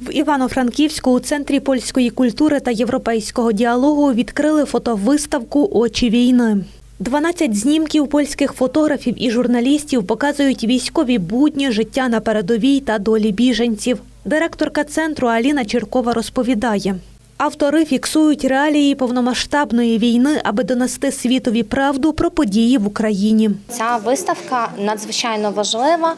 В Івано-Франківську у центрі польської культури та європейського діалогу відкрили фотовиставку Очі війни. 12 знімків польських фотографів і журналістів показують військові будні, життя на передовій та долі біженців. Директорка центру Аліна Черкова розповідає. Автори фіксують реалії повномасштабної війни, аби донести світові правду про події в Україні. Ця виставка надзвичайно важлива.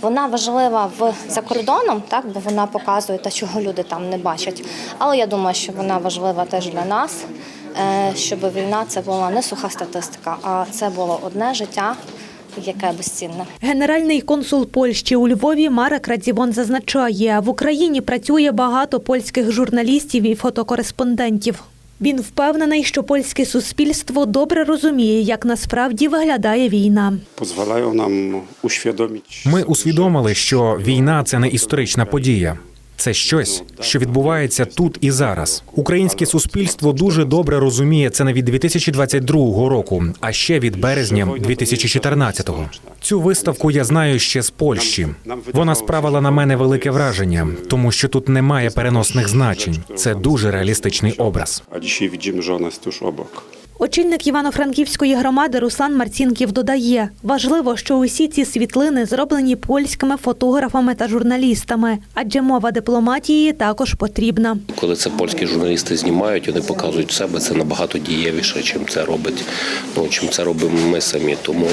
Вона важлива в за кордоном, так бо вона показує те, чого люди там не бачать. Але я думаю, що вона важлива теж для нас, е, щоб війна це була не суха статистика, а це було одне життя, яке безцінне. Генеральний консул Польщі у Львові Марек Радзівон зазначає, в Україні працює багато польських журналістів і фотокореспондентів. Він впевнений, що польське суспільство добре розуміє, як насправді виглядає війна. Ми усвідомили, що війна це не історична подія. Це щось, що відбувається тут і зараз. Українське суспільство дуже добре розуміє це не від 2022 року, а ще від березня 2014-го. Цю виставку я знаю ще з Польщі. Вона справила на мене велике враження, тому що тут немає переносних значень. Це дуже реалістичний образ. Widzimy, że ona jest tuż obok. Очільник Івано-Франківської громади Руслан Марцінків додає, важливо, що усі ці світлини зроблені польськими фотографами та журналістами, адже мова дипломатії також потрібна. Коли це польські журналісти знімають, вони показують себе. Це набагато дієвіше, чим це робить. Ну чим це робимо ми самі. Тому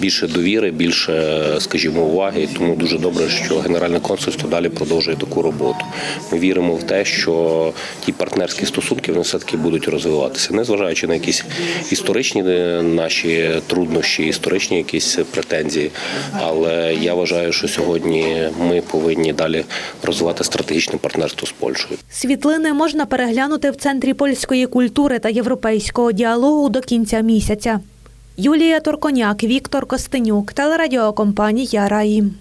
більше довіри, більше, скажімо, уваги. Тому дуже добре, що генеральне консульство далі продовжує таку роботу. Ми віримо в те, що ті партнерські стосунки вони все таки будуть розвиватися, незважаючи на якісь історичні е, наші труднощі, історичні якісь претензії. Але я вважаю, що сьогодні ми повинні далі розвивати стратегічне партнерство з Польщею. Світлини можна переглянути в центрі польської культури та європейського діалогу до кінця місяця. Юлія Торконяк, Віктор Костенюк, телерадіокомпанія Раї.